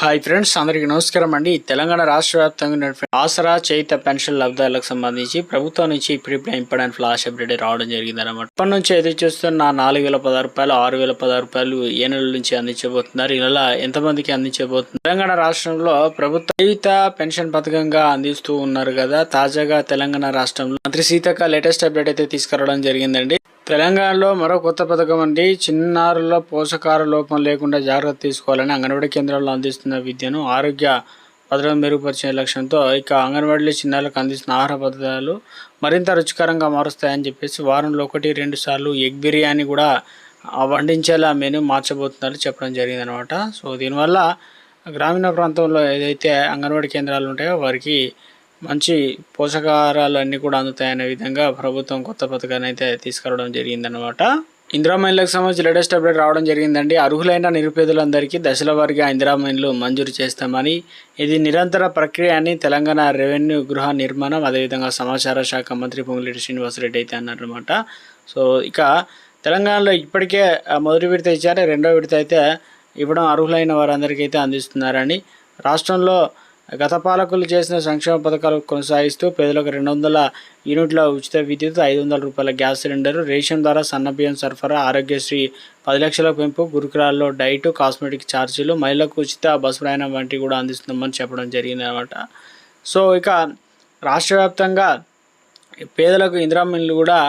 Hi friends అందరికీ నమస్కారం అండి. తెలంగాణ రాష్ట్ర వ్యాప్తంగా ఆసరా చేయిత పెన్షన్ లబ్ధాలకు సంబంధించి ప్రభుత్వం నుంచి ఇప్పుడిప్పుడే ఇంపార్టెంట్ ఫ్లాష్ అప్డేట్ రావడం జరిగింది అనమాట ఇప్పటి నుంచి అయితే చూస్తున్న నాలుగు వేల పదహారు రూపాయలు ఆరు వేల పదహారు రూపాయలు ఏ నెల నుంచి అందించబోతున్నారు. ఈ నెల ఎంతమందికి అందించబోతున్నారు? తెలంగాణ రాష్ట్రంలో ప్రభుత్వ చేయుత పెన్షన్ పథకంగా అందిస్తూ ఉన్నారు కదా. తాజాగా తెలంగాణ రాష్ట్రంలో మంత్రి సీతక్క లేటెస్ట్ అప్డేట్ అయితే తీసుకురావడం జరిగిందండి. తెలంగాణలో మరో కొత్త పథకం అండి. చిన్నారుల పోషకాహార లోపం లేకుండా జాగ్రత్త తీసుకోవాలని అంగన్వాడీ కేంద్రాల్లో అందిస్తున్న విద్యను ఆరోగ్య భద్రత మెరుగుపరిచే లక్ష్యంతో ఇక అంగన్వాడీలో చిన్నారులకు అందిస్తున్న ఆహార పదార్థాలు మరింత రుచికరంగా మారుస్తాయని చెప్పేసి వారంలో ఒకటి రెండు సార్లు ఎగ్ బిర్యానీ కూడా వండించేలా మెను మార్చబోతున్నారు చెప్పడం జరిగిందనమాట సో దీనివల్ల గ్రామీణ ప్రాంతంలో ఏదైతే అంగన్వాడీ కేంద్రాలు ఉంటాయో వారికి మంచి పోషకాహారాలు అన్నీ కూడా అందుతాయనే విధంగా ప్రభుత్వం కొత్త పథకాన్ని అయితే తీసుకురావడం జరిగిందనమాట ఇందిరా మైన్లకు సంబంధించి లేటెస్ట్ అప్డేట్ రావడం జరిగిందండి. అర్హులైన నిరుపేదలందరికీ దశల వారీగా ఇందిరా మైన్లు మంజూరు చేస్తామని ఇది నిరంతర ప్రక్రియ అని తెలంగాణ రెవెన్యూ గృహ నిర్మాణం అదేవిధంగా సమాచార శాఖ మంత్రి పొంగులేటి శ్రీనివాసరెడ్డి అయితే అన్నారనమాట సో ఇక తెలంగాణలో ఇప్పటికే మొదటి విడత ఇచ్చారు రెండో విడత అయితే ఇవ్వడం అర్హులైన వారందరికీ అయితే అందిస్తున్నారని రాష్ట్రంలో గత పాలకులు చేసిన సంక్షేమ పథకాలు కొనసాగిస్తూ పేదలకు రెండు వందల యూనిట్ల ఉచిత విద్యుత్ ఐదు వందల రూపాయల గ్యాస్ సిలిండర్ రేషన్ ద్వారా సన్నబియ్యం సరఫరా ఆరోగ్యశ్రీ పది లక్షల పెంపు గురుకులాల్లో డైట్ కాస్మెటిక్ ఛార్జీలు మహిళలకు ఉచిత బస్సు ప్రయాణం వంటివి కూడా అందిస్తున్నామని చెప్పడం జరిగింది అనమాట సో ఇక రాష్ట్ర వ్యాప్తంగా పేదలకు ఇందిరామిన్లు కూడా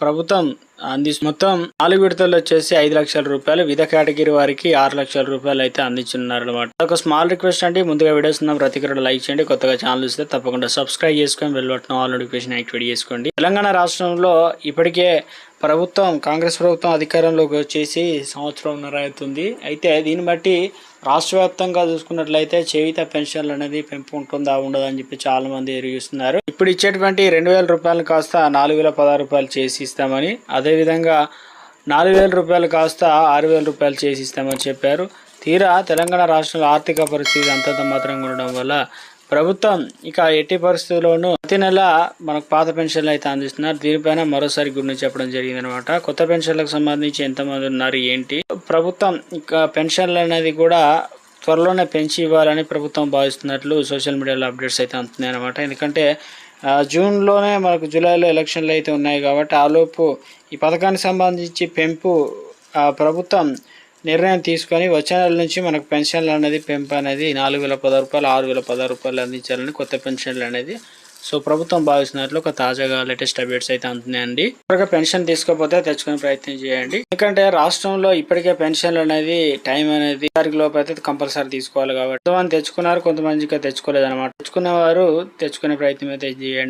ప్రభుత్వం అంది మొత్తం నాలుగు విడతలు వచ్చేసి ఐదు లక్షల రూపాయలు. విధ కేటగిరీ వారికి ఆరు లక్షల రూపాయలు అయితే అందించున్నారు అనమాట ఒక స్మాల్ రిక్వెస్ట్ అండి. ముందుగా వీడియోస్ ఉన్న ప్రతి లైక్ చేయండి. కొత్తగా ఛానల్ ఇస్తే తప్పకుండా సబ్స్క్రైబ్ చేసుకొని వెళ్ళబట్టిన ఆల్ నోటిఫికేషన్ యాక్టివేట్ చేసుకోండి. తెలంగాణ రాష్ట్రంలో ఇప్పటికే ప్రభుత్వం కాంగ్రెస్ ప్రభుత్వం అధికారంలోకి వచ్చేసి సంవత్సరంన్నర అవుతుంది అయితే దీన్ని బట్టి రాష్ట్ర వ్యాప్తంగా చూసుకున్నట్లయితే చేవిత పెన్షన్లు అనేది పెంపు ఉంటుందా ఉండదా అని చెప్పి చాలా మంది ఎరిగిస్తున్నారు ఇప్పుడు ఇచ్చేటువంటి రెండు వేల రూపాయలు కాస్త నాలుగు వేల పదహారు రూపాయలు చేసి ఇస్తామని అదేవిధంగా నాలుగు వేల రూపాయలు కాస్త ఆరు వేల రూపాయలు చేసి ఇస్తామని చెప్పారు. తీరా తెలంగాణ రాష్ట్రంలో ఆర్థిక పరిస్థితి అంతంత మాత్రంగా ఉండడం వల్ల ప్రభుత్వం ఇక ఎట్టి పరిస్థితుల్లోనూ ప్రతి నెల మనకు పాత పెన్షన్లు అయితే అందిస్తున్నారు. దీనిపైన మరోసారి గురించి చెప్పడం జరిగింది అనమాట కొత్త పెన్షన్లకు సంబంధించి ఎంతమంది ఉన్నారు ఏంటి? ప్రభుత్వం ఇక పెన్షన్లు అనేది కూడా త్వరలోనే పెంచి ఇవ్వాలని ప్రభుత్వం భావిస్తున్నట్లు సోషల్ మీడియాలో అప్డేట్స్ అయితే అందుతున్నాయి అనమాట ఎందుకంటే జూన్లోనే మనకు జూలైలో ఎలక్షన్లు అయితే ఉన్నాయి కాబట్టి ఆలోపు ఈ పథకానికి సంబంధించి పెంపు ఆ, ప్రభుత్వం నిర్ణయం తీసుకొని వచ్చే నెల నుంచి మనకు పెన్షన్లు అనేది పెంపు అనేది నాలుగు వేల పదహారు రూపాయలు ఆరు వేల పదహారు రూపాయలు అందించాలని కొత్త పెన్షన్లు అనేది సో ప్రభుత్వం భావిస్తున్నట్లు ఒక తాజాగా లేటెస్ట్ అప్డేట్స్ అయితే అందుతున్నాయండి. త్వరగా పెన్షన్ తీసుకోకపోతే తెచ్చుకునే ప్రయత్నం చేయండి. ఎందుకంటే రాష్ట్రంలో ఇప్పటికే పెన్షన్లు అనేది టైం అనేది తారీఖు లోపు అయితే కంపల్సరీ తీసుకోవాలి కాబట్టి. కొంతమంది తెచ్చుకున్నారు కొంతమంది ఇంకా తెచ్చుకోలేదు అనమాట తెచ్చుకున్న వారు తెచ్చుకునే ప్రయత్నం అయితే చేయండి.